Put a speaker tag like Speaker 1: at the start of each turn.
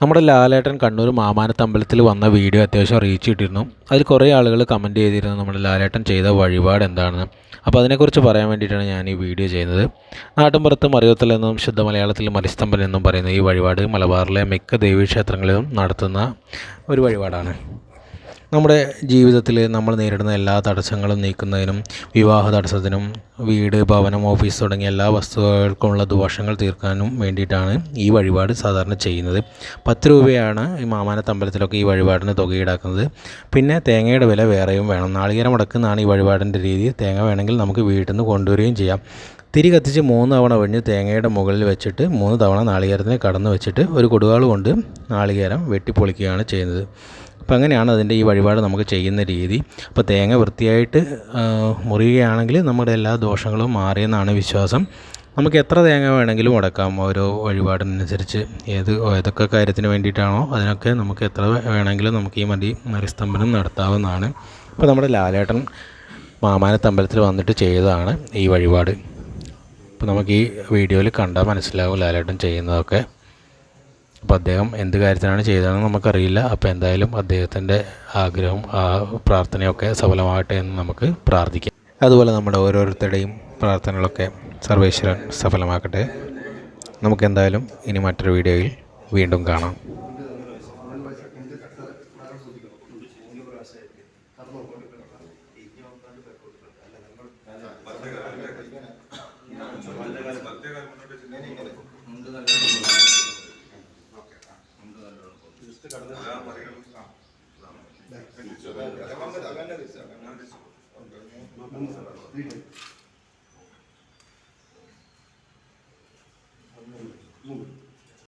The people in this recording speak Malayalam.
Speaker 1: നമ്മുടെ ലാലേട്ടൻ കണ്ണൂർ മാമാനത്ത് അമ്പലത്തിൽ വന്ന വീഡിയോ അത്യാവശ്യം റീച്ച് കിട്ടിയിരുന്നു. അതിൽ കുറേ ആളുകൾ കമന്റ് ചെയ്തിരുന്നു നമ്മുടെ ലാലേട്ടൻ ചെയ്ത വഴിപാട് എന്താണെന്ന്. അപ്പോൾ അതിനെക്കുറിച്ച് പറയാൻ വേണ്ടിയിട്ടാണ് ഞാൻ ഈ വീഡിയോ ചെയ്യുന്നത്. നാട്ടിൻപുറത്ത് മറിയത്തിൽ എന്നും ശുദ്ധ മലയാളത്തിൽ മരിസ്തംഭൻ എന്നും പറയുന്ന ഈ വഴിപാട് മലബാറിലെ മിക്ക ദേവീക്ഷേത്രങ്ങളിലും നടത്തുന്ന ഒരു വഴിപാടാണ്. നമ്മുടെ ജീവിതത്തിൽ നമ്മൾ നേരിടുന്ന എല്ലാ തടസ്സങ്ങളും നീക്കുന്നതിനും വിവാഹ തടസ്സത്തിനും വീട് ഭവനം ഓഫീസ് തുടങ്ങിയ എല്ലാ വസ്തുക്കൾക്കുമുള്ള ദോഷങ്ങൾ തീർക്കാനും വേണ്ടിയിട്ടാണ് ഈ വഴിപാട് സാധാരണ ചെയ്യുന്നത്. പത്ത് രൂപയാണ് ഈ മാമാനത്തമ്പലത്തിലൊക്കെ ഈ വഴിപാടിന് തുക ഈടാക്കുന്നത്. പിന്നെ തേങ്ങയുടെ വില വേറെയും വേണം. നാളികേരം മുടക്കുന്നതാണ് ഈ വഴിപാടിന്റെ രീതി. തേങ്ങ വേണമെങ്കിൽ നമുക്ക് വീട്ടിൽ നിന്ന് കൊണ്ടുവരികയും ചെയ്യാം. തിരി കത്തിച്ച് മൂന്ന് തവണ ഒഴിഞ്ഞ് തേങ്ങയുടെ മുകളിൽ വെച്ചിട്ട് മൂന്ന് തവണ നാളികേരത്തിനെ കടന്നു വെച്ചിട്ട് ഒരു കൊടുവാൾ കൊണ്ട് നാളികേരം വെട്ടിപ്പൊളിക്കുകയാണ് ചെയ്യുന്നത്. അപ്പോൾ അങ്ങനെയാണ് അതിന്റെ ഈ വഴിപാട് നമുക്ക് ചെയ്യുന്ന രീതി? അപ്പോൾ തേങ്ങ വൃത്തിയായിട്ട് മുറിയുകയാണെങ്കിൽ നമ്മുടെ എല്ലാ ദോഷങ്ങളും മാറിയെന്നാണ് വിശ്വാസം. നമുക്ക് എത്ര തേങ്ങ വേണമെങ്കിലും മുടക്കാം ഓരോ വഴിപാടിനനുസരിച്ച്. ഏത് ഏതൊക്കെ കാര്യത്തിന് വേണ്ടിയിട്ടാണോ അതിനൊക്കെ നമുക്ക് എത്ര വേണമെങ്കിലും നമുക്ക് ഈ മതി മറിസ്തംഭനം നടത്താവുന്നതാണ്. അപ്പോൾ നമ്മുടെ ലാലേട്ടൻ മാമാനത്തമ്പലത്തിൽ വന്നിട്ട് ചെയ്തതാണ് ഈ വഴിപാട്. അപ്പോൾ നമുക്ക് ഈ വീഡിയോയിൽ കണ്ടാൽ മനസ്സിലാവും ലാലേട്ടൻ ചെയ്യുന്നതൊക്കെ. അപ്പോൾ അദ്ദേഹം എന്ത് കാര്യത്തിനാണ് ചെയ്തതെന്ന് നമുക്കറിയില്ല. അപ്പോൾ എന്തായാലും അദ്ദേഹത്തിന്റെ ആഗ്രഹം ആ പ്രാർത്ഥനയൊക്കെ സഫലമാകട്ടെ എന്ന് നമുക്ക് പ്രാർത്ഥിക്കാം. അതുപോലെ നമ്മുടെ ഓരോരുത്തരുടെയും പ്രാർത്ഥനകളൊക്കെ സർവേശ്വരൻ സഫലമാക്കട്ടെ. നമുക്കെന്തായാലും ഇനി മറ്റൊരു വീഡിയോയിൽ വീണ്ടും കാണാം.
Speaker 2: कर दो